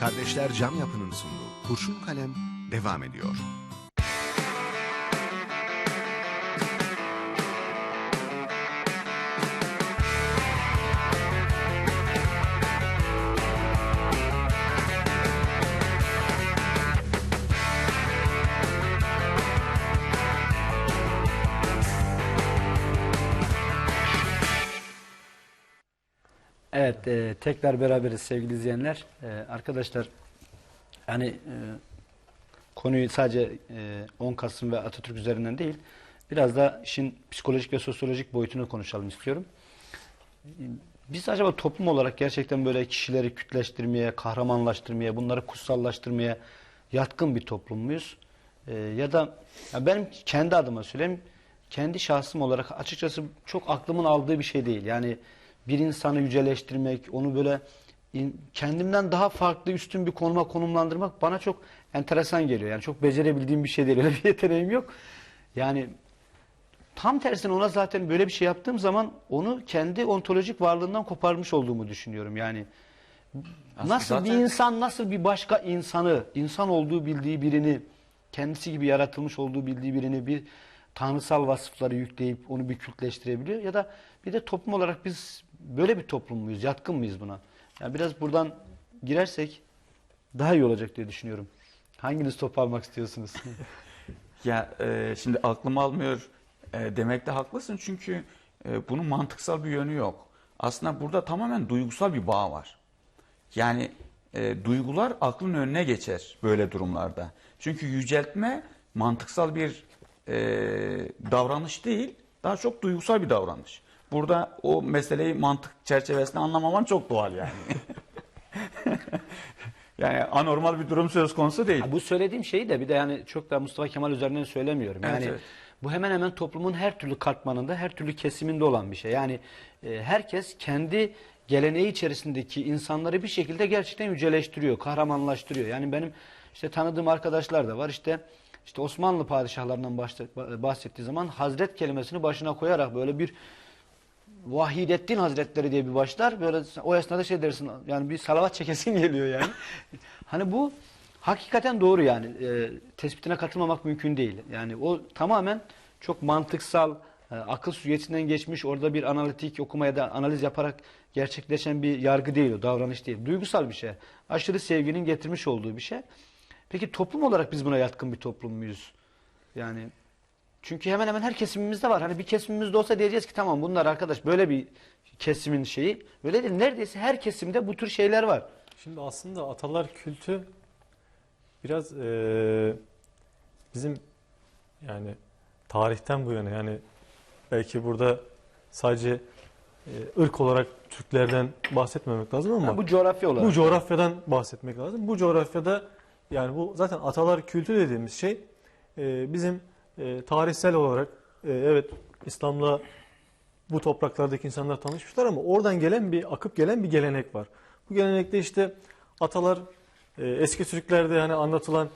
Kardeşler Cam Yapı'nın sunduğu Kurşun Kalem devam ediyor. E, tekrar beraberiz sevgili izleyenler. E, arkadaşlar, hani e, konuyu sadece e, 10 Kasım ve Atatürk üzerinden değil, biraz da işin psikolojik ve sosyolojik boyutunu konuşalım istiyorum. E, Biz acaba toplum olarak gerçekten böyle kişileri kütleştirmeye, kahramanlaştırmaya, bunları kutsallaştırmaya yatkın bir toplum muyuz? E, ya da ya benim kendi adıma söyleyeyim, kendi şahsım olarak açıkçası çok aklımın aldığı bir şey değil. Yani bir insanı yüceleştirmek, onu böyle kendimden daha farklı, üstün bir konuma konumlandırmak bana çok enteresan geliyor. Yani çok becerebildiğim bir şey değil. Öyle bir yeteneğim yok. Yani tam tersine ona zaten böyle bir şey yaptığım zaman onu kendi ontolojik varlığından koparmış olduğumu düşünüyorum. Yani Aslında nasıl bir zaten- insan nasıl bir başka insanı, insan olduğu bildiği birini, kendisi gibi yaratılmış olduğu bildiği birini bir tanrısal vasıfları yükleyip onu bir kültleştirebiliyor ya da bir de toplum olarak biz böyle bir toplum muyuz, yatkın mıyız buna? Yani biraz buradan girersek daha iyi olacak diye düşünüyorum. Hanginiz top almak istiyorsunuz? Ya e, şimdi aklım almıyor e, demekte haklısın çünkü e, bunun mantıksal bir yönü yok. Aslında burada tamamen duygusal bir bağ var. Yani e, duygular aklın önüne geçer böyle durumlarda. Çünkü yüceltme mantıksal bir e, davranış değil, daha çok duygusal bir davranış. Burada o meseleyi mantık çerçevesinde anlamaman çok doğal yani. yani anormal bir durum söz konusu değil. Ha, bu söylediğim şeyi de bir de yani çok da Mustafa Kemal üzerinden söylemiyorum. Evet, Yani evet. bu hemen hemen toplumun her türlü katmanında, her türlü kesiminde olan bir şey. Yani e, herkes kendi geleneği içerisindeki insanları bir şekilde gerçekten yüceleştiriyor, kahramanlaştırıyor. Yani benim işte tanıdığım arkadaşlar da var. İşte işte Osmanlı padişahlarından bahset- bahsettiği zaman Hazret kelimesini başına koyarak böyle bir Vahidettin Hazretleri diye bir başlar. Böyle o esnada şey dersin yani bir salavat çekesin geliyor yani. hani bu hakikaten doğru yani. E, tespitine katılmamak mümkün değil. Yani o tamamen çok mantıksal, e, akıl süzgecinden geçmiş orada bir analitik okuma ya da analiz yaparak gerçekleşen bir yargı değil o, davranış değil. Duygusal bir şey. Aşırı sevginin getirmiş olduğu bir şey. Peki toplum olarak biz buna yatkın bir toplum muyuz? Yani çünkü hemen hemen her kesimimizde var. Hani bir kesimimizde olsa diyeceğiz ki tamam bunlar arkadaş böyle bir kesimin şeyi. Öyle değil. Neredeyse her kesimde bu tür şeyler var. Şimdi aslında atalar kültü biraz eee, bizim yani tarihten bu yana yani belki burada sadece eee, ırk olarak Türklerden bahsetmemek lazım ama Ha, bu coğrafya olarak. bu coğrafyadan bahsetmek lazım. Bu coğrafyada yani bu zaten atalar kültü dediğimiz şey e, bizim e, tarihsel olarak e, evet İslam'la bu topraklardaki insanlar tanışmışlar ama oradan gelen bir akıp gelen bir gelenek var. Bu gelenekte işte atalar e, eski Türklerde hani anlatılan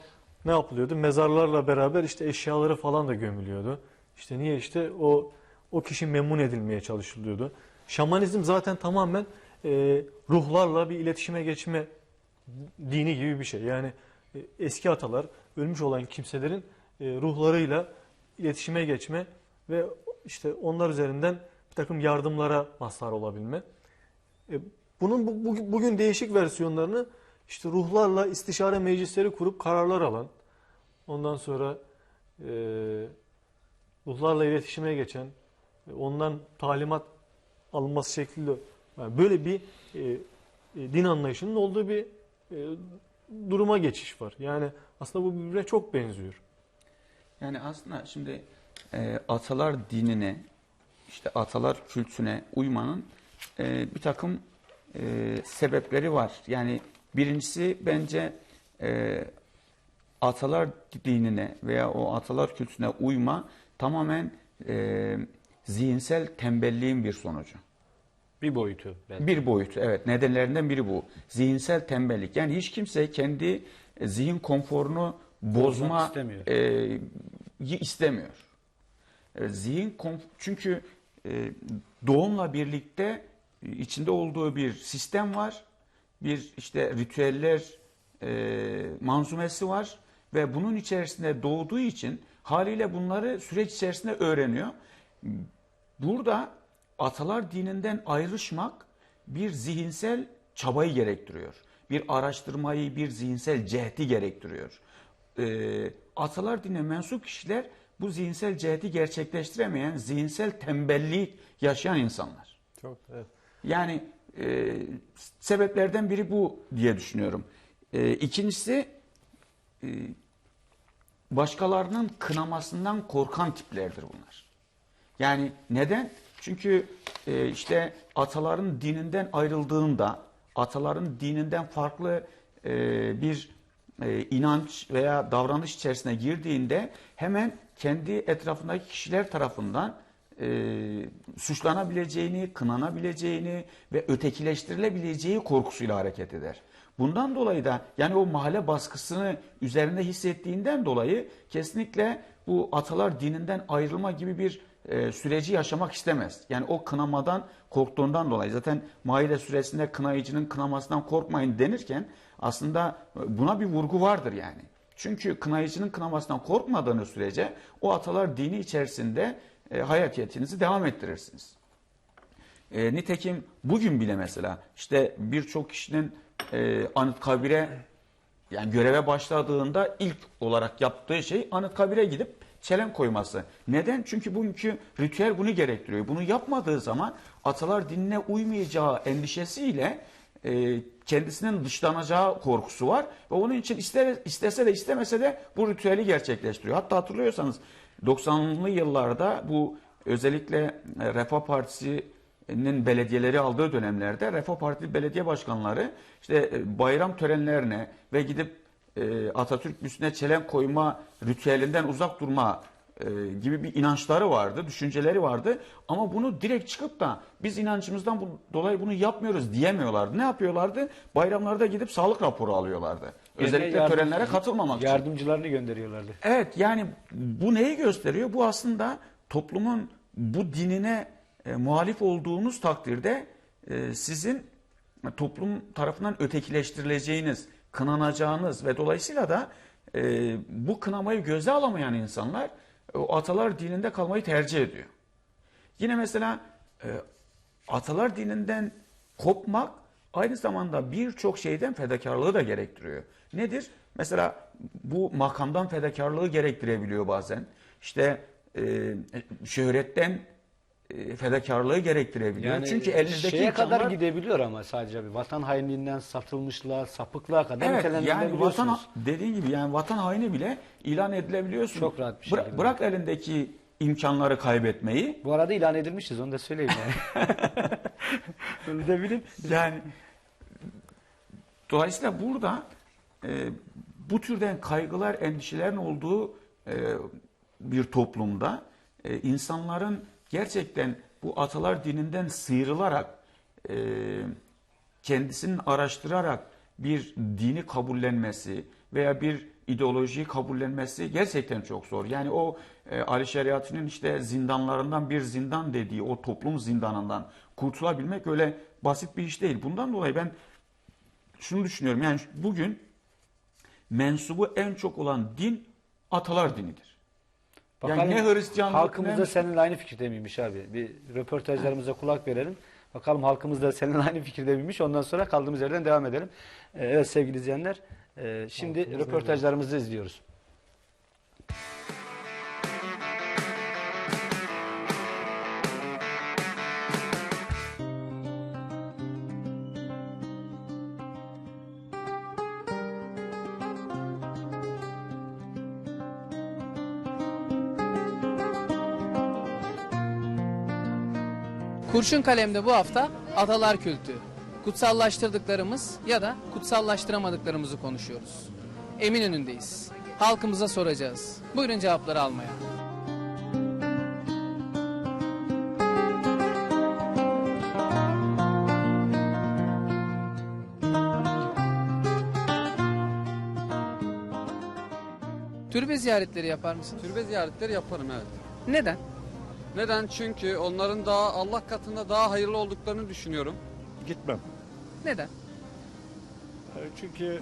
ne yapılıyordu? Mezarlarla beraber işte eşyaları falan da gömülüyordu. İşte niye işte o o kişi memnun edilmeye çalışılıyordu. Şamanizm zaten tamamen e, ruhlarla bir iletişime geçme dini gibi bir şey. Yani e, eski atalar ölmüş olan kimselerin ruhlarıyla iletişime geçme ve işte onlar üzerinden bir takım yardımlara mazhar olabilme. E, Bunun bu- bu- bugün değişik versiyonlarını işte ruhlarla istişare meclisleri kurup kararlar alan, ondan sonra e, ruhlarla iletişime geçen, e, ondan talimat alınması şeklinde yani böyle bir e, e, din anlayışının olduğu bir e, duruma geçiş var. Yani aslında bu birbirine çok benziyor. Yani aslında şimdi e, atalar dinine, işte atalar kültüne uymanın e, bir takım e, sebepleri var. Yani birincisi bence e, atalar dinine veya o atalar kültüne uyma tamamen e, zihinsel tembelliğin bir sonucu. Bir boyutu. belki. Bir boyutu evet nedenlerinden biri bu. Zihinsel tembellik. Yani hiç kimse kendi e, zihin konforunu bozma istemiyor. e, istemiyor. E, zihin çünkü e, doğumla birlikte e, içinde olduğu bir sistem var. Bir işte ritüeller e, manzumesi var ve bunun içerisinde doğduğu için haliyle bunları süreç içerisinde öğreniyor. Burada atalar dininden ayrışmak bir zihinsel çabayı gerektiriyor. Bir araştırmayı, bir zihinsel cehdi gerektiriyor. Ee, atalar dinine mensup kişiler bu zihinsel cehdi gerçekleştiremeyen, zihinsel tembelliği yaşayan insanlar. Çok evet. Yani e, sebeplerden biri bu diye düşünüyorum. E, ikincisi e, başkalarının kınamasından korkan tiplerdir bunlar. Yani neden? Çünkü e, işte ataların dininden ayrıldığında, ataların dininden farklı e, bir e, inanç veya davranış içerisine girdiğinde hemen kendi etrafındaki kişiler tarafından e, suçlanabileceğini, kınanabileceğini ve ötekileştirilebileceği korkusuyla hareket eder. Bundan dolayı da yani o mahalle baskısını üzerinde hissettiğinden dolayı kesinlikle bu atalar dininden ayrılma gibi bir e, süreci yaşamak istemez. Yani o kınamadan korktuğundan dolayı zaten Maide suresinde kınayıcının kınamasından korkmayın denirken aslında buna bir vurgu vardır yani. Çünkü kınayıcının kınamasından korkmadığınız sürece o atalar dini içerisinde e, hayatiyetinizi devam ettirirsiniz. E, nitekim bugün bile mesela işte birçok kişinin e, Anıtkabir'e yani göreve başladığında ilk olarak yaptığı şey Anıtkabir'e gidip çelen koyması. Neden? Çünkü bugünkü ritüel bunu gerektiriyor. Bunu yapmadığı zaman atalar dinine uymayacağı endişesiyle e, kendisinin dışlanacağı korkusu var ve onun için ister, istese de istemese de bu ritüeli gerçekleştiriyor. Hatta hatırlıyorsanız 90'lı yıllarda bu özellikle Refah Partisi'nin belediyeleri aldığı dönemlerde Refah Partili belediye başkanları işte e, bayram törenlerine ve gidip e, Atatürk büstüne çelen koyma ritüelinden uzak durma gibi bir inançları vardı, düşünceleri vardı. Ama bunu direkt çıkıp da biz inancımızdan bu, dolayı bunu yapmıyoruz diyemiyorlardı. Ne yapıyorlardı? Bayramlarda gidip sağlık raporu alıyorlardı. Özellikle Yardım- törenlere katılmamak için. Yardımcılarını gönderiyorlardı. Evet yani bu neyi gösteriyor? Bu aslında toplumun bu dinine e, muhalif olduğunuz takdirde e, sizin toplum tarafından ötekileştirileceğiniz, kınanacağınız ve dolayısıyla da e, bu kınamayı göze alamayan insanlar e, o atalar dininde kalmayı tercih ediyor. Yine mesela e, atalar dininden kopmak aynı zamanda birçok şeyden fedakarlığı da gerektiriyor. Nedir? Mesela bu makamdan fedakarlığı gerektirebiliyor bazen. İşte e, şöhretten e, fedakarlığı gerektirebiliyor. Çünkü elinizdeki şeye kadar gidebiliyor ama sadece bir vatan hainliğinden satılmışlığa, sapıklığa kadar Evet yani vatan dediğin gibi yani vatan haini bile ilan edilebiliyorsun. Çok rahat bir Bıra- şekilde. bırak elindeki imkanları kaybetmeyi. Bu arada ilan edilmişiz onu da söyleyeyim yani. Bunu da bilin. Yani dolayısıyla burada e, bu türden kaygılar, endişelerin olduğu e, bir toplumda e, insanların gerçekten bu atalar dininden sıyrılarak e, kendisinin araştırarak bir dini kabullenmesi veya bir ideolojiyi kabullenmesi gerçekten çok zor. Yani o e, Ali Şeriatı'nın işte zindanlarından bir zindan dediği o toplum zindanından kurtulabilmek öyle basit bir iş değil. Bundan dolayı ben şunu düşünüyorum. Yani bugün mensubu en çok olan din atalar dinidir. Bakalım yani ne Hristiyanlık halkımız da seninle aynı fikirde miymiş abi? Bir röportajlarımıza kulak verelim. Bakalım halkımız da seninle aynı fikirde miymiş? Ondan sonra kaldığımız yerden devam edelim. Ee, Evet sevgili izleyenler. e, Şimdi Halkımız röportajlarımızı izliyoruz. Kurşun Kalem'de bu hafta atalar kültü. Kutsallaştırdıklarımız ya da kutsallaştıramadıklarımızı konuşuyoruz. Eminönü'ndeyiz. Halkımıza soracağız. Buyurun cevapları almaya. Türbe ziyaretleri yapar mısın? Türbe ziyaretleri yaparım evet. Neden? Neden? Çünkü onların daha Allah katında daha hayırlı olduklarını düşünüyorum. Gitmem. Neden? E, Çünkü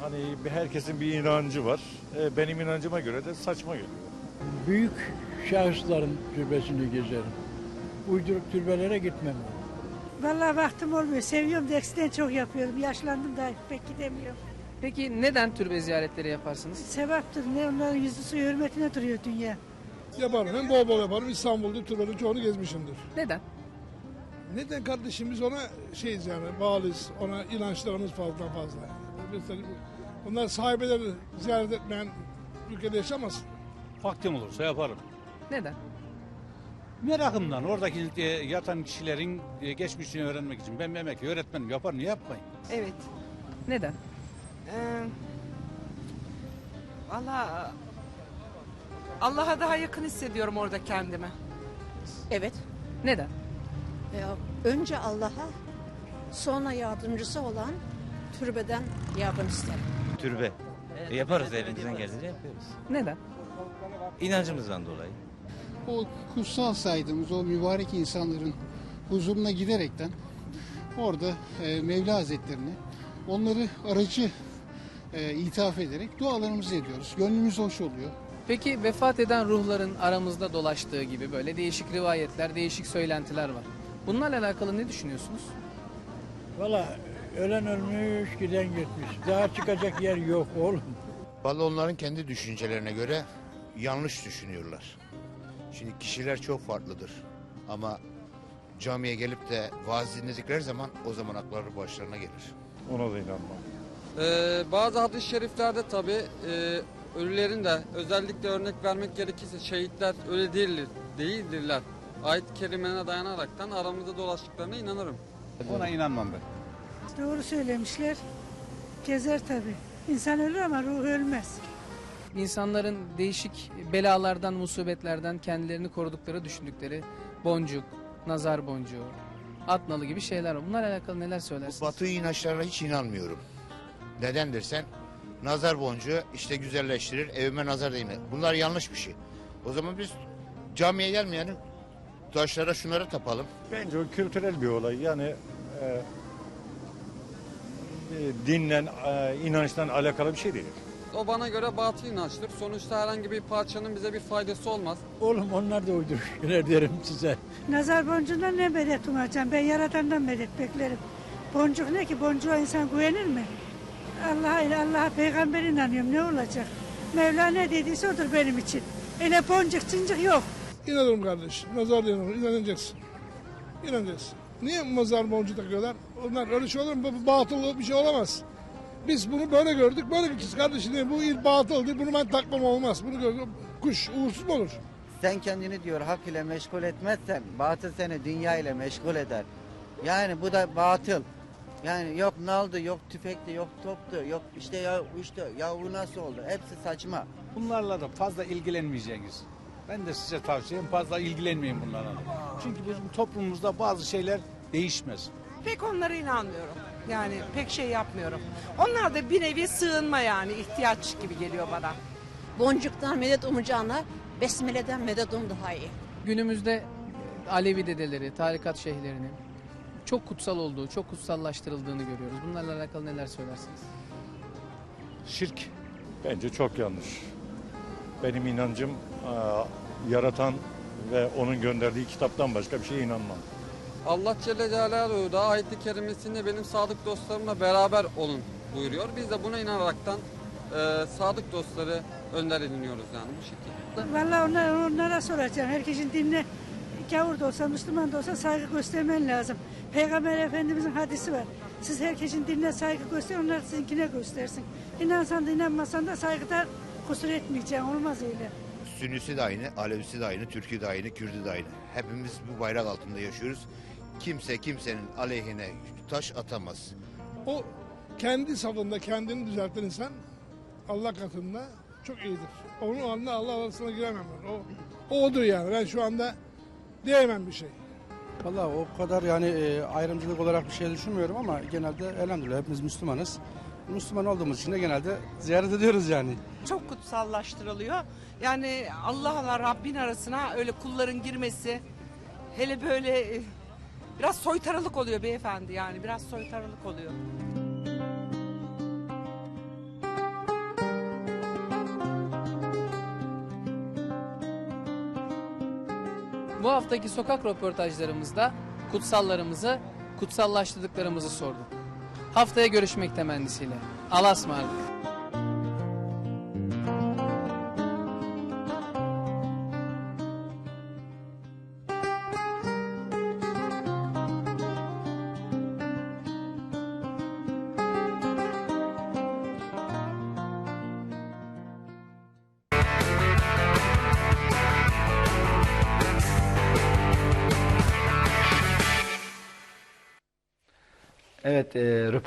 Hani bir- herkesin bir inancı var. E, benim inancıma göre de saçma geliyor. Büyük şahısların türbesini gezerim. Uyduruk türbelere gitmem. Vallahi vaktim olmuyor. Seviyorum da çok yapıyorum. Yaşlandım da pek gidemiyorum. Peki neden türbe ziyaretleri yaparsınız? Sevaptır. Ne onların yüzü suyu hürmetine duruyor dünya. Yaparım. Hem bol bol yaparım. İstanbul'da turların çoğunu gezmişimdir. Neden? Neden kardeşim biz ona şeyiz yani bağlıyız. Ona inançlarımız fazla fazla. Mesela bunlar sahibeleri ziyaret etmeyen ülkede yaşamaz. Vaktim olursa yaparım. Neden? Merakımdan oradaki e, yatan kişilerin e, geçmişini öğrenmek için. Ben memleket öğretmenim yaparım niye yapmayın? Evet. Neden? Ee, Valla Allah'a daha yakın hissediyorum orada kendimi. Evet. Neden? önce Allah'a sonra yardımcısı olan türbeden yardım isterim. Türbe. yaparız elimizden geldiğince yapıyoruz. Neden? İnancımızdan dolayı. O kutsal saydığımız o mübarek insanların huzuruna giderekten orada e, Mevla Hazretlerini onları aracı e, ithaf ederek dualarımızı ediyoruz. Gönlümüz hoş oluyor. Peki vefat eden ruhların aramızda dolaştığı gibi böyle değişik rivayetler, değişik söylentiler var. Bunlarla alakalı ne düşünüyorsunuz? Valla ölen ölmüş, giden gitmiş. Daha çıkacak yer yok oğlum. Vallahi onların kendi düşüncelerine göre yanlış düşünüyorlar. Şimdi kişiler çok farklıdır. Ama camiye gelip de vaaz dinledikleri zaman o zaman akları başlarına gelir. Ona da inanmam. Ee, bazı hadis-i şeriflerde tabi ölülerin de özellikle örnek vermek gerekirse şehitler öyle değildir, değildirler. Ayet-i kerimelerine dayanaraktan aramızda dolaştıklarına inanırım. Ona inanmam ben. Doğru söylemişler. Gezer tabii. İnsan ölür ama ruh ölmez. İnsanların değişik belalardan, musibetlerden kendilerini korudukları düşündükleri boncuk, nazar boncuğu, at nalı gibi şeyler var. Bunlarla alakalı neler söylersiniz? Batı inançlarına hiç inanmıyorum. Neden dersen nazar boncuğu işte güzelleştirir, evime nazar değme. Bunlar yanlış bir şey. O zaman biz camiye gelmeyelim, taşlara şunlara tapalım. Bence o kültürel bir olay. Yani e, e, dinle, e, inançtan alakalı bir şey değil. O bana göre batıl inançtır. Sonuçta herhangi bir parçanın bize bir faydası olmaz. Oğlum onlar da uyduruk şeyler derim size. Nazar boncuğundan ne medet umacağım? Ben yaratandan medet beklerim. Boncuk ne ki? Boncuğa insan güvenir mi? Allah'a Allah'a peygamber inanıyorum. Ne olacak? Mevla ne dediyse odur benim için. Öyle boncuk cincik yok. İnanırım kardeş. Nazar inanırım. İnanacaksın. İnanacaksın. Niye mazar boncuğu takıyorlar? Onlar öyle şey olur mu? Bu batıl bir şey olamaz. Biz bunu böyle gördük, böyle gideceğiz kardeşim. Bu il batıldır, bunu ben takmam olmaz. Bunu gör, kuş uğursuz mu olur? Sen kendini diyor hak ile meşgul etmezsen batıl seni dünya ile meşgul eder. Yani bu da batıl. Yani yok naldı, yok tüfekti, yok toptu, yok işte ya işte ya bu nasıl oldu? Hepsi saçma. Bunlarla da fazla ilgilenmeyeceksiniz. Ben de size tavsiyem fazla ilgilenmeyin bunlarla. Çünkü bizim toplumumuzda bazı şeyler değişmez. Pek onlara inanmıyorum. Yani pek şey yapmıyorum. Onlar da bir nevi sığınma yani ihtiyaç gibi geliyor bana. Boncuktan medet umacağına besmeleden medet um daha iyi. Günümüzde Alevi dedeleri, tarikat şeyhlerinin çok kutsal olduğu, çok kutsallaştırıldığını görüyoruz. Bunlarla alakalı neler söylersiniz? Şirk bence çok yanlış. Benim inancım e, yaratan ve onun gönderdiği kitaptan başka bir şeye inanmam. Allah Celle Celaluhu da ayet-i kerimesinde benim sadık dostlarımla beraber olun buyuruyor. Biz de buna inanaraktan e, sadık dostları önder ediniyoruz yani bu şekilde. Vallahi onlar, onlara soracağım. Herkesin dinine gavur da olsa, Müslüman da olsa saygı göstermen lazım. Peygamber Efendimizin hadisi var. Siz herkesin dinine saygı göster, onlar sizinkine göstersin. İnansan da inanmasan da saygıda kusur etmeyeceksin. Olmaz öyle. Sünnisi de aynı, Alevisi de aynı, Türkü de aynı, Kürdü de aynı. Hepimiz bu bayrak altında yaşıyoruz. Kimse kimsenin aleyhine taş atamaz. O kendi safında kendini düzelten insan Allah katında çok iyidir. Onun anında Allah arasına giremem. O, o odur yani. Ben şu anda diyemem bir şey. Valla o kadar yani e, ayrımcılık olarak bir şey düşünmüyorum ama genelde elhamdülillah hepimiz Müslümanız. Müslüman olduğumuz için de genelde ziyaret ediyoruz yani. Çok kutsallaştırılıyor. Yani Allah'la Rabbin arasına öyle kulların girmesi hele böyle e, biraz soytarılık oluyor beyefendi yani biraz soytarılık oluyor. Bu haftaki sokak röportajlarımızda kutsallarımızı, kutsallaştırdıklarımızı sorduk. Haftaya görüşmek temennisiyle. Allah'a ısmarladık.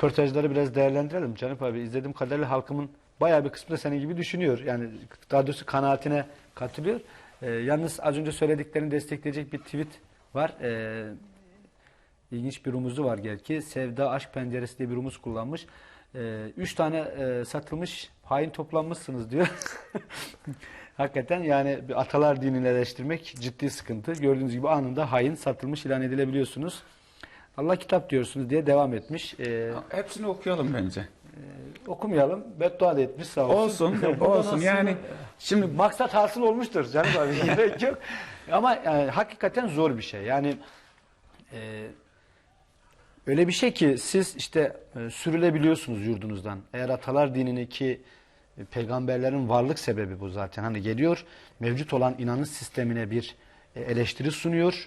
Röportajları biraz değerlendirelim. Canip abi izlediğim kadarıyla halkımın bayağı bir kısmı da senin gibi düşünüyor. Yani daha doğrusu kanaatine katılıyor. E, yalnız az önce söylediklerini destekleyecek bir tweet var. E, ilginç bir rumuzu var gel ki. Sevda Aşk Penceresi diye bir rumuz kullanmış. E, üç tane e, satılmış hain toplanmışsınız diyor. Hakikaten yani atalar dinini eleştirmek ciddi sıkıntı. Gördüğünüz gibi anında hain satılmış ilan edilebiliyorsunuz. Allah kitap diyorsunuz diye devam etmiş. Ee, Hepsini okuyalım bence. okumayalım. Beddua da etmiş sağ olsun. Olsun, olsun. Yani e, şimdi maksat hasıl olmuştur canım abi. Gerek yok. Ama e, hakikaten zor bir şey. Yani e, öyle bir şey ki siz işte e, sürülebiliyorsunuz yurdunuzdan. Eğer atalar dinini ki e, peygamberlerin varlık sebebi bu zaten. Hani geliyor mevcut olan inanış sistemine bir e, eleştiri sunuyor.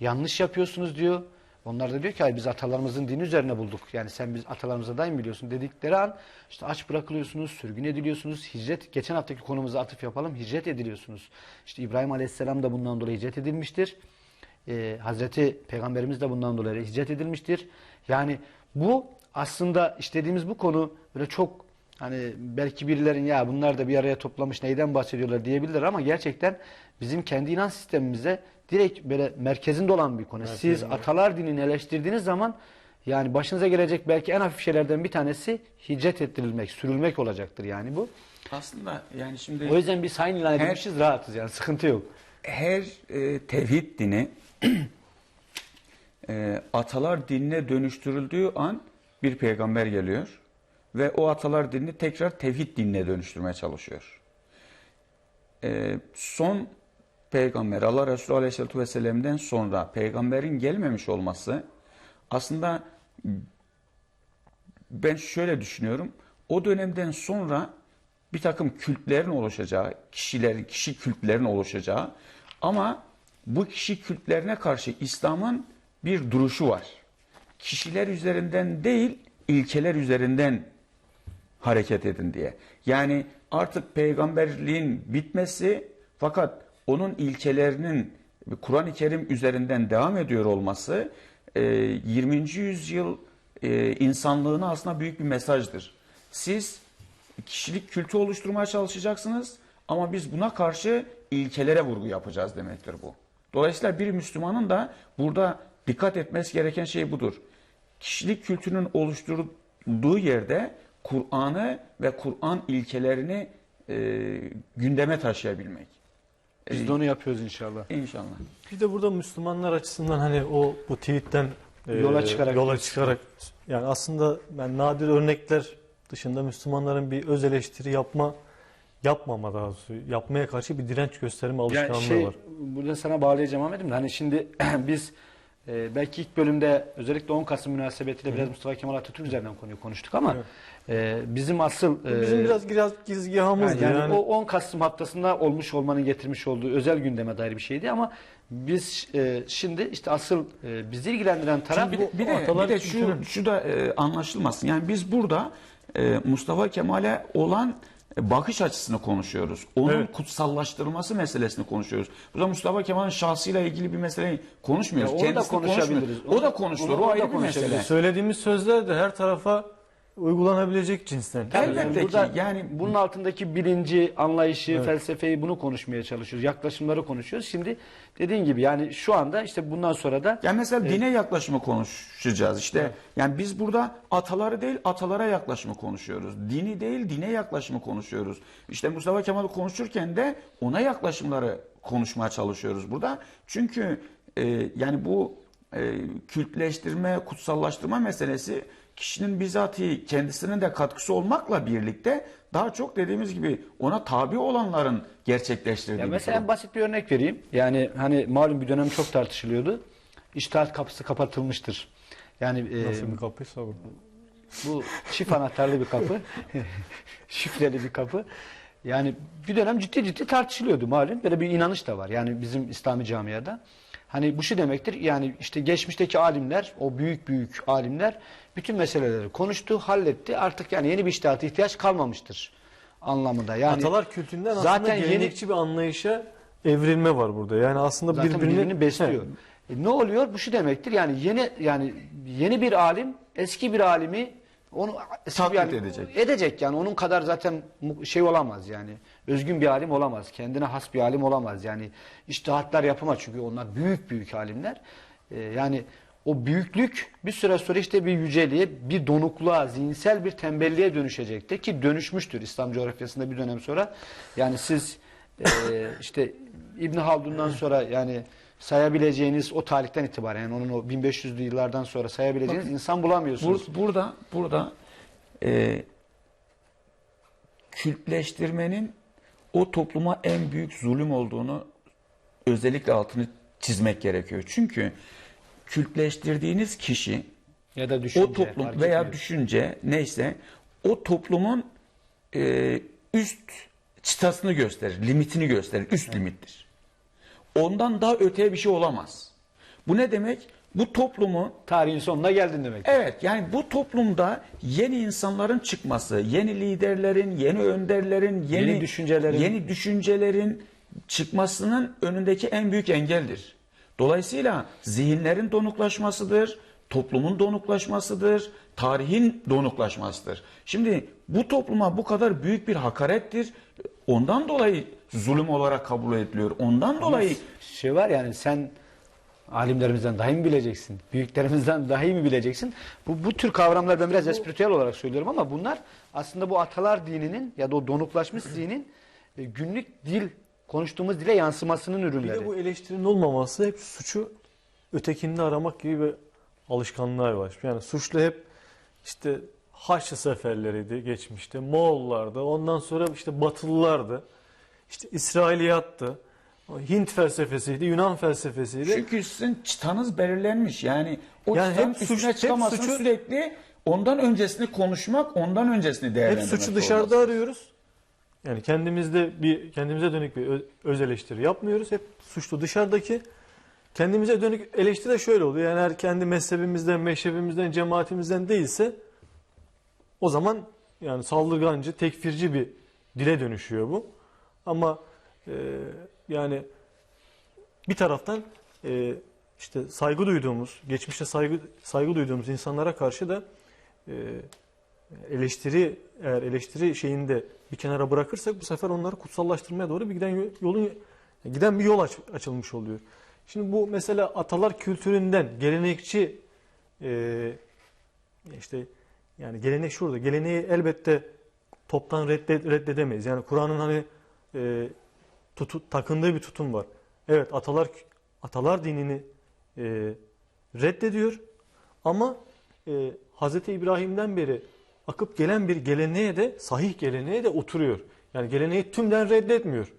Yanlış yapıyorsunuz diyor. Onlar da diyor ki "Hayır, biz atalarımızın dini üzerine bulduk. Yani sen biz atalarımıza daim biliyorsun dedikleri an işte aç bırakılıyorsunuz, sürgün ediliyorsunuz. Hicret, geçen haftaki konumuza atıf yapalım. Hicret ediliyorsunuz. İşte İbrahim Aleyhisselam da bundan dolayı hicret edilmiştir. Ee, Hazreti Peygamberimiz de bundan dolayı hicret edilmiştir. Yani bu aslında işlediğimiz bu konu böyle çok hani belki birilerin ya bunlar da bir araya toplamış neyden bahsediyorlar diyebilirler ama gerçekten bizim kendi inanç sistemimize direkt böyle merkezinde olan bir konu. Siz atalar dinini eleştirdiğiniz zaman yani başınıza gelecek belki en hafif şeylerden bir tanesi hicret ettirilmek, sürülmek olacaktır yani bu. aslında yani şimdi O yüzden biz hain ilan Her- edilmişiz rahatız yani sıkıntı yok. her e, tevhid dini e, atalar dinine dönüştürüldüğü an bir peygamber geliyor ve o atalar dinini tekrar tevhid dinine dönüştürmeye çalışıyor. E, son peygamber Allah Resulü Aleyhisselatü Vesselam'dan sonra peygamberin gelmemiş olması aslında ben şöyle düşünüyorum. O dönemden sonra bir takım kültlerin oluşacağı, kişilerin, kişi kültlerin oluşacağı ama bu kişi kültlerine karşı İslam'ın bir duruşu var. Kişiler üzerinden değil, ilkeler üzerinden hareket edin diye. Yani artık peygamberliğin bitmesi fakat onun ilkelerinin Kur'an-ı Kerim üzerinden devam ediyor olması e, 20. yüzyıl e, insanlığına aslında büyük bir mesajdır. Siz kişilik kültü oluşturmaya çalışacaksınız ama biz buna karşı ilkelere vurgu yapacağız demektir bu. Dolayısıyla bir Müslümanın da burada dikkat etmesi gereken şey budur. Kişilik kültünün oluşturulduğu yerde Kur'an'ı ve Kur'an ilkelerini e, gündeme taşıyabilmek. Biz de onu yapıyoruz inşallah. İnşallah. Bir de burada Müslümanlar açısından hani o bu tweetten e, Yola çıkarak- yola çıkarak yani aslında ben nadir örnekler dışında Müslümanların bir öz eleştiri yapma yapmama daha doğrusu yapmaya karşı bir direnç gösterme alışkanlığı Yani şey, var. burada sana bağlayacağım Ahmet'im de hani şimdi biz e, belki ilk bölümde özellikle 10 Kasım münasebetiyle biraz Mustafa Kemal Atatürk üzerinden konuyu konuştuk ama e, bizim asıl e, Bizim biraz biraz gizgahımızdı yani, yani. o 10 Kasım haftasında olmuş olmanın getirmiş olduğu özel gündeme dair bir şeydi ama biz e, şimdi işte asıl e, bizi ilgilendiren taraf Şimdi bir de, bir de, atalar bir de şu, şu da e, anlaşılmasın. Yani biz burada e, Mustafa Kemal'e olan bakış açısını konuşuyoruz. Onun Evet. kutsallaştırılması meselesini konuşuyoruz. Burada Mustafa Kemal'in şahsıyla ilgili bir meseleyi konuşmuyoruz. Ya onu da Kendisini konuşabiliriz. konuşmuyoruz. O da konuşulur. Onu- O da ayrı bir mesele. Söylediğimiz sözler de her tarafa uygulanabilecek cinsten. Elbette Yani ki, burada yani- bunun altındaki bilinci, anlayışı, felsefeyi bunu konuşmaya çalışıyoruz. Yaklaşımları konuşuyoruz. Şimdi dediğin gibi yani şu anda işte bundan sonra da Yani mesela dine yaklaşımı konuşacağız işte. Yani biz burada ataları değil atalara yaklaşımı konuşuyoruz. Dini değil dine yaklaşımı konuşuyoruz. İşte Mustafa Kemal'i konuşurken de ona yaklaşımları konuşmaya çalışıyoruz burada. Çünkü e, yani bu e, kültleştirme, kutsallaştırma meselesi kişinin bizatihi kendisinin de katkısı olmakla birlikte daha çok dediğimiz gibi ona tabi olanların gerçekleştirdiği Ya bir mesela en durum. basit bir örnek vereyim. Yani hani malum bir dönem çok tartışılıyordu. İştahat kapısı kapatılmıştır. Yani e, Nasıl bir kapıysa bu. bu çift anahtarlı bir kapı. Şifreli bir kapı. Yani bir dönem ciddi ciddi tartışılıyordu malum. Böyle bir inanış da var. Yani bizim İslami camiada. Hani bu şu demektir. Yani işte geçmişteki alimler, o büyük büyük alimler bütün meseleleri konuştu, halletti. Artık yani yeni bir iştihata ihtiyaç kalmamıştır anlamında. Yani Atalar kültünden aslında zaten yeni- gelenekçi bir anlayışa evrilme var burada. Yani aslında zaten birbirini, birbirini, besliyor. He. E, ne oluyor? Bu şu demektir. Yani yeni yani yeni bir alim eski bir alimi onu eski Taklit edecek. Edecek yani onun kadar zaten şey olamaz yani. Özgün bir alim olamaz. Kendine has bir alim olamaz. Yani iştihatlar yapamaz çünkü onlar büyük büyük alimler. E, yani o büyüklük bir süre sonra işte bir yüceliğe, bir donukluğa, zihinsel bir tembelliğe dönüşecektir ki dönüşmüştür İslam coğrafyasında bir dönem sonra. Yani siz e, işte İbn Haldun'dan sonra yani sayabileceğiniz o tarihten itibaren yani onun o 1500'lü yıllardan sonra sayabileceğiniz insan bulamıyorsunuz. Bur- burada burada e, kültleştirmenin o topluma en büyük zulüm olduğunu özellikle altını çizmek gerekiyor. Çünkü kültleştirdiğiniz kişi ya da düşünce o toplum veya etmiyor. düşünce neyse o toplumun e, üst çıtasını gösterir, limitini gösterir, üst limittir. Ondan daha öteye bir şey olamaz. Bu ne demek? Bu toplumu tarihin sonuna geldin demek. Evet yani bu toplumda yeni insanların çıkması, yeni liderlerin, yeni önderlerin, yeni, Yeni düşüncelerin. yeni düşüncelerin çıkmasının önündeki en büyük engeldir. Dolayısıyla zihinlerin donuklaşmasıdır, toplumun donuklaşmasıdır, tarihin donuklaşmasıdır. Şimdi bu topluma bu kadar büyük bir hakarettir. Ondan dolayı zulüm olarak kabul ediliyor. Ondan dolayı şey var yani sen alimlerimizden daha iyi mi bileceksin? Büyüklerimizden daha iyi mi bileceksin? Bu, bu tür kavramlar ben biraz espiritüel olarak söylüyorum ama bunlar aslında bu atalar dininin ya da o donuklaşmış zihnin e, günlük dil konuştuğumuz dile yansımasının Bir ürünleri. de bu eleştirinin olmaması hep suçu ötekinde aramak gibi bir alışkanlığa var. Yani suçlu hep işte Haçlı seferleriydi geçmişte, Moğollardı, ondan sonra işte Batılılardı, işte İsrailiyattı, Hint felsefesiydi, Yunan felsefesiydi. Çünkü sizin çıtanız belirlenmiş. Yani o Yani çıtanın hep suç- üstüne hep çıkamazsın suçu- sürekli ondan öncesini konuşmak, ondan öncesini Hep değerlendirmek suçu dışarıda zorundasınız. arıyoruz. Yani kendimizde bir kendimize dönük bir öz eleştiri yapmıyoruz. Hep suçlu dışarıdaki. Kendimize dönük eleştiri de şöyle oluyor. Yani eğer kendi mezhebimizden, meşrebimizden, cemaatimizden değilse o zaman yani saldırgancı, tekfirci bir dile dönüşüyor bu. Ama e, yani bir taraftan e, işte saygı duyduğumuz, geçmişte saygı saygı duyduğumuz insanlara karşı da e, eleştiri eğer eleştiri şeyinde bir kenara bırakırsak bu sefer onları kutsallaştırmaya doğru bir giden yolun giden bir yol aç- açılmış oluyor. Şimdi bu mesela atalar kültüründen gelenekçi e, işte yani gelenek şurada. Geleneği elbette toptan reddet, reddedemeyiz. Yani Kur'an'ın hani e, tutu, takındığı bir tutum var. Evet atalar atalar dinini e, reddediyor ama e, Hz. İbrahim'den beri akıp gelen bir geleneğe de sahih geleneğe de oturuyor. Yani geleneği tümden reddetmiyor.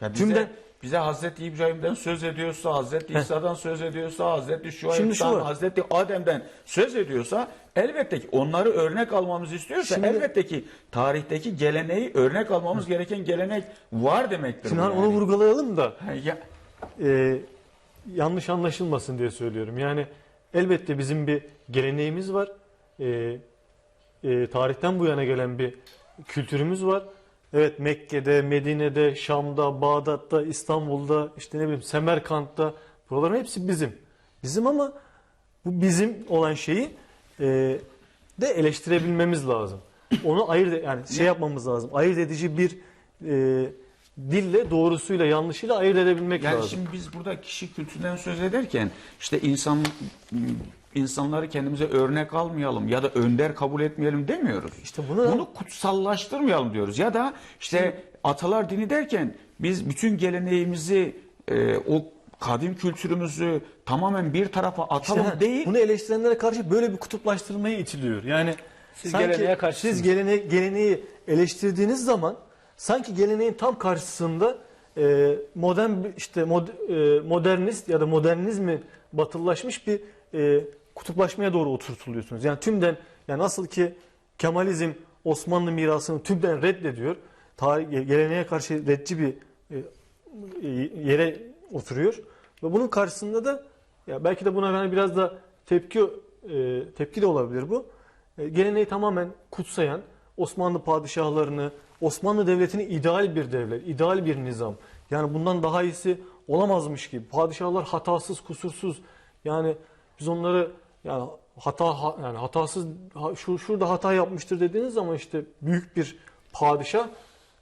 Ya bize, Tümden bize Hazreti İbrahim'den söz ediyorsa, Hazreti İsa'dan söz ediyorsa, Hazreti Şuayb'dan. Hazreti Adem'den söz ediyorsa elbette ki onları örnek almamızı istiyorsa Şimdi- elbette ki tarihteki geleneği örnek almamız gereken gelenek var demektir. Şimdi hani yani. onu vurgulayalım da ya- e, yanlış anlaşılmasın diye söylüyorum. Yani elbette bizim bir geleneğimiz var. E, e, tarihten bu yana gelen bir kültürümüz var. Evet Mekke'de, Medine'de, Şam'da, Bağdat'ta, İstanbul'da, işte ne bileyim Semerkant'ta buraların hepsi bizim. Bizim ama bu bizim olan şeyi e, de eleştirebilmemiz lazım. Onu ayırt yani şey yapmamız lazım. Ayırt edici bir e, dille doğrusuyla yanlışıyla ayırt edebilmek Yani lazım. şimdi biz burada kişi kültüründen söz ederken işte insan insanları kendimize örnek almayalım ya da önder kabul etmeyelim demiyoruz. İşte bunu, Bunu kutsallaştırmayalım diyoruz. Ya da işte atalar dini derken biz bütün geleneğimizi e, o kadim kültürümüzü tamamen bir tarafa İşte atalım ha, değil. Bunu eleştirenlere karşı böyle bir kutuplaştırmaya itiliyor. Yani Siz sanki geleneğe karşısınız. siz gelene, geleneği eleştirdiğiniz zaman sanki geleneğin tam karşısında e, modern işte mod, e, modernist ya da modernizmi batılılaşmış bir e, kutuplaşmaya doğru oturtuluyorsunuz. Yani tümden yani nasıl ki Kemalizm Osmanlı mirasını tümden reddediyor. Tarih, geleneğe karşı reddici bir e, e, yere oturuyor. Ve bunun karşısında da ya belki de buna hani biraz da tepki e, tepki de olabilir bu. Geleneği tamamen kutsayan Osmanlı padişahlarını, Osmanlı devletini ideal bir devlet, ideal bir nizam. Yani bundan daha iyisi olamazmış gibi. Padişahlar hatasız, kusursuz. Yani biz onları yani hata ha- yani hatasız ha- şu şurada hata yapmıştır dediğiniz zaman işte büyük bir padişah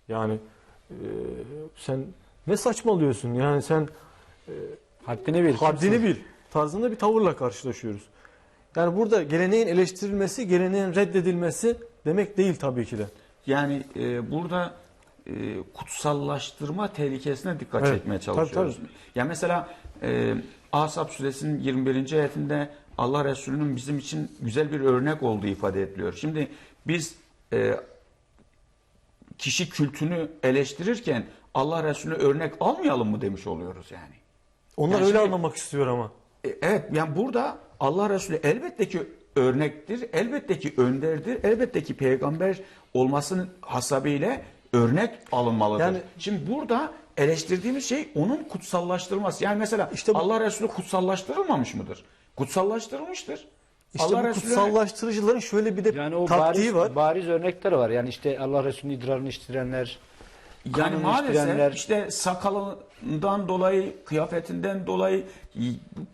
yani e, sen ne saçmalıyorsun? Yani sen Haddini bil. haddini bil tarzında bir tavırla karşılaşıyoruz. Yani burada geleneğin eleştirilmesi, geleneğin reddedilmesi demek değil tabii ki de. Yani e, burada e, kutsallaştırma tehlikesine dikkat Evet, çekmeye tabii, çalışıyoruz. Ya mesela e, Ahzab suresinin 21. ayetinde Allah Resulü'nün bizim için güzel bir örnek olduğu ifade ediliyor. Şimdi biz e, kişi kültünü eleştirirken Allah Resulü örnek almayalım mı demiş oluyoruz yani. Onlar Yani öyle şimdi- anlamak istiyor ama. E, Evet yani burada Allah Resulü elbette ki örnektir, elbette ki önderdir, elbette ki peygamber olmasının hasabıyla örnek alınmalıdır. Yani- Şimdi burada eleştirdiğimiz şey onun kutsallaştırılması. Yani mesela İşte bu- Allah Resulü kutsallaştırılmamış mıdır? Kutsallaştırılmıştır. İşte Allah bu Resulü- kutsallaştırıcıların şöyle bir de Yani o taktiği bariz, var. bariz örnekler var. Yani işte Allah Resulü'nün idrarını içtirenler, Yani kanını maalesef içtirenler. işte sakalından dolayı, kıyafetinden dolayı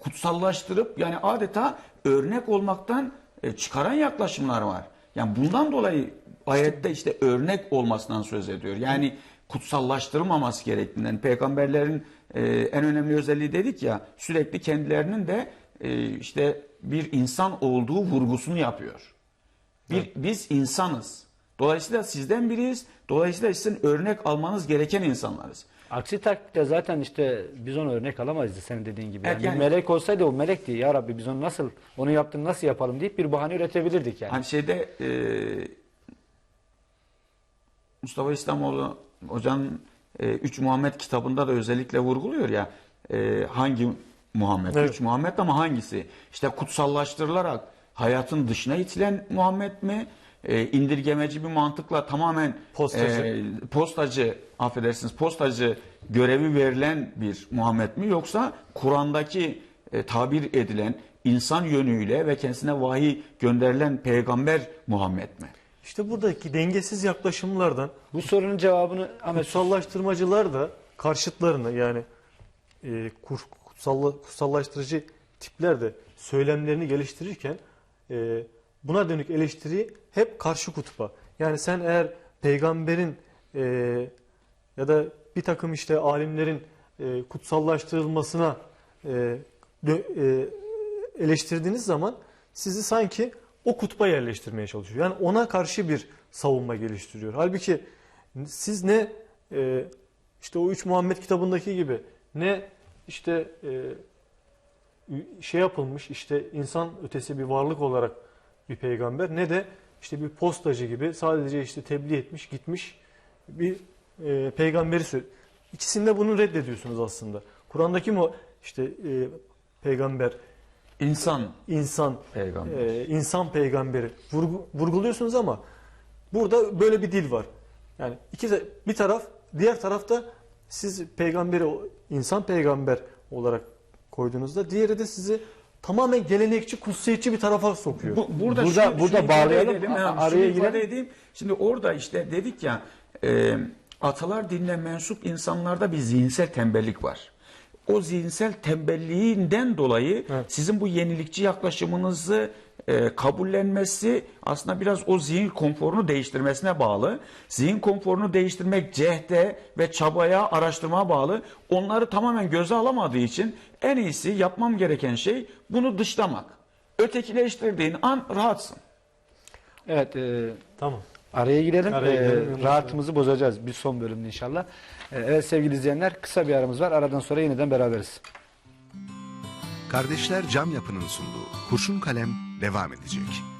kutsallaştırıp yani adeta örnek olmaktan e, çıkaran yaklaşımlar var. Yani bundan dolayı ayette işte örnek olmasından söz ediyor. Yani kutsallaştırılmaması gerektiğinden peygamberlerin e, en önemli özelliği dedik ya sürekli kendilerinin de işte bir insan olduğu vurgusunu yapıyor. Bir, Biz insanız. Dolayısıyla sizden biriyiz. Dolayısıyla sizin örnek almanız gereken insanlarız. Aksi takdirde zaten işte biz onu örnek alamayızdı senin dediğin gibi. Evet, Yani, yani- bir melek olsaydı o melekti. Ya Rabbi biz onu nasıl onu yaptın nasıl yapalım deyip bir bahane üretebilirdik yani. Hani şeyde e, Mustafa İslamoğlu hocanın e, Üç Muhammed kitabında da özellikle vurguluyor ya e, hangi Muhammed? Evet. Üç Muhammed ama hangisi? İşte kutsallaştırılarak hayatın dışına itilen Muhammed mi? E, indirgemeci bir mantıkla tamamen Postacı. e, postacı affedersiniz postacı görevi verilen bir Muhammed mi yoksa Kur'an'daki e, tabir edilen insan yönüyle ve kendisine vahiy gönderilen peygamber Muhammed mi? İşte buradaki dengesiz yaklaşımlardan Bu sorunun cevabını kutsallaştırmacılar da karşıtlarını yani e, kur- kutsalla- kutsallaştırıcı tipler de söylemlerini geliştirirken e, buna dönük eleştiri hep karşı kutba. Yani sen eğer peygamberin e, ya da bir takım işte alimlerin e, kutsallaştırılmasına e, dö- e, eleştirdiğiniz zaman sizi sanki o kutba yerleştirmeye çalışıyor. Yani ona karşı bir savunma geliştiriyor. Halbuki siz ne e, işte o üç Muhammed kitabındaki gibi ne işte e, şey yapılmış işte insan ötesi bir varlık olarak bir peygamber ne de işte bir postacı gibi sadece işte tebliğ etmiş gitmiş bir e, peygamberi söylüyor. İkisinde bunu reddediyorsunuz aslında. Kur'an'daki mu işte e, peygamber İnsan insan peygamber. e, insan peygamberi vurgu- vurguluyorsunuz ama burada böyle bir dil var. Yani iki bir taraf diğer tarafta siz peygamberi insan peygamber olarak koyduğunuzda diğeri de sizi tamamen gelenekçi, kutsiyetçi bir tarafa sokuyor. Bu, burada Burada- şunu- burada şunu bağlayalım, edelim, yani araya girelim. edeyim. Şimdi orada işte dedik ya e, atalar dinine mensup insanlarda bir zihinsel tembellik var. O zihinsel tembelliğinden dolayı Evet. sizin bu yenilikçi yaklaşımınızı e, kabullenmesi aslında biraz o zihin konforunu değiştirmesine bağlı. Zihin konforunu değiştirmek cehde ve çabaya, araştırmaya bağlı. Onları tamamen göze alamadığı için en iyisi yapmam gereken şey bunu dışlamak. Ötekileştirdiğin an rahatsın. Evet, e, Tamam. araya girelim. Araya E, girelim. rahatımızı bozacağız bir son bölümde inşallah. E, evet sevgili izleyenler kısa bir aramız var. Aradan sonra yeniden beraberiz. Kardeşler Cam Yapı'nın sunduğu Kurşun Kalem devam edecek.